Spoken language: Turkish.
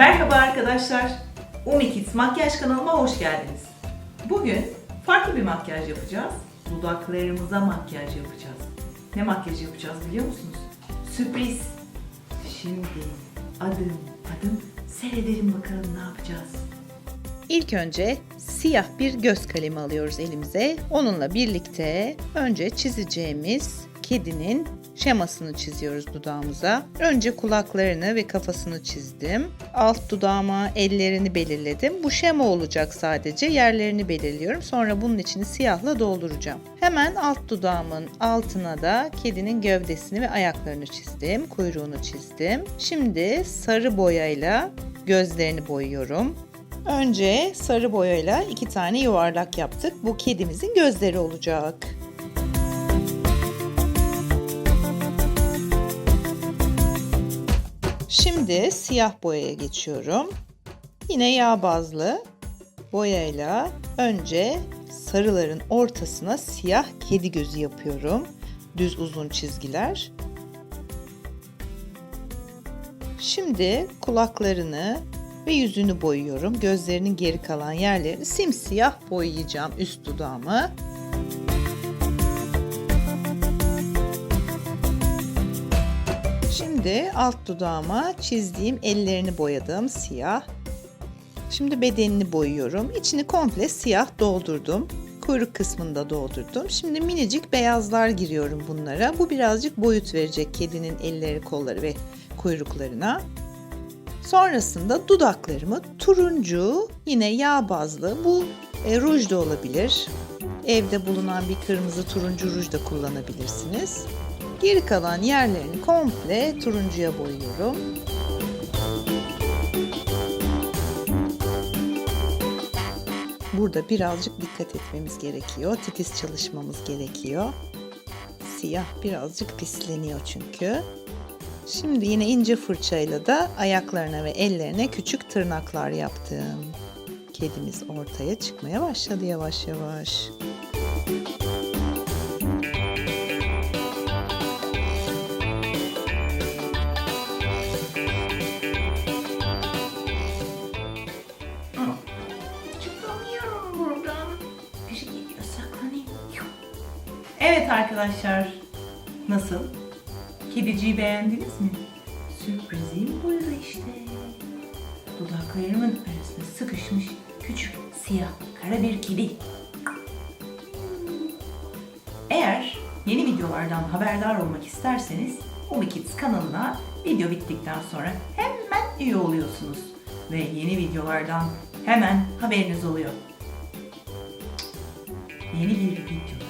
Merhaba arkadaşlar. Umi Kids Makyaj kanalıma hoş geldiniz. Bugün farklı bir makyaj yapacağız. Dudaklarımıza makyaj yapacağız. Ne makyaj yapacağız biliyor musunuz? Sürpriz. Şimdi adım adım seyredelim bakalım ne yapacağız. İlk önce siyah bir göz kalemi alıyoruz elimize. Onunla birlikte önce çizeceğimiz kedinin şemasını çiziyoruz dudağımıza. Önce kulaklarını ve kafasını çizdim. Alt dudağıma ellerini belirledim. Bu şema olacak sadece. Yerlerini belirliyorum. Sonra bunun içini siyahla dolduracağım. Hemen alt dudağımın altına da kedinin gövdesini ve ayaklarını çizdim. Kuyruğunu çizdim. Şimdi sarı boyayla gözlerini boyuyorum. Önce sarı boyayla iki tane yuvarlak yaptık. Bu kedimizin gözleri olacak. Şimdi siyah boyaya geçiyorum. Yine yağ bazlı boyayla önce sarıların ortasına siyah kedi gözü yapıyorum. Düz uzun çizgiler. Şimdi kulaklarını ve yüzünü boyuyorum. Gözlerinin geri kalan yerlerini simsiyah boyayacağım üst dudağımı. Şimdi alt dudağıma çizdiğim ellerini boyadım siyah. Şimdi bedenini boyuyorum. İçini komple siyah doldurdum. Kuyruk kısmını da doldurdum. Şimdi minicik beyazlar giriyorum bunlara. Bu birazcık boyut verecek kedinin elleri, kolları ve kuyruklarına. Sonrasında dudaklarımı turuncu yine yağ bazlı bu e, ruj da olabilir. Evde bulunan bir kırmızı turuncu ruj da kullanabilirsiniz. Geri kalan yerlerini komple turuncuya boyuyorum. Burada birazcık dikkat etmemiz gerekiyor. Titiz çalışmamız gerekiyor. Siyah birazcık pisleniyor çünkü. Şimdi yine ince fırçayla da ayaklarına ve ellerine küçük tırnaklar yaptım. Kedimiz ortaya çıkmaya başladı yavaş yavaş. Evet arkadaşlar. Nasıl? Kediciyi beğendiniz mi? Sürprizim burada işte. Dudaklarımın arasına sıkışmış küçük siyah kara bir kedi. Eğer yeni videolardan haberdar olmak isterseniz Umi Kids kanalına video bittikten sonra hemen üye oluyorsunuz. Ve yeni videolardan hemen haberiniz oluyor. Yeni bir videoda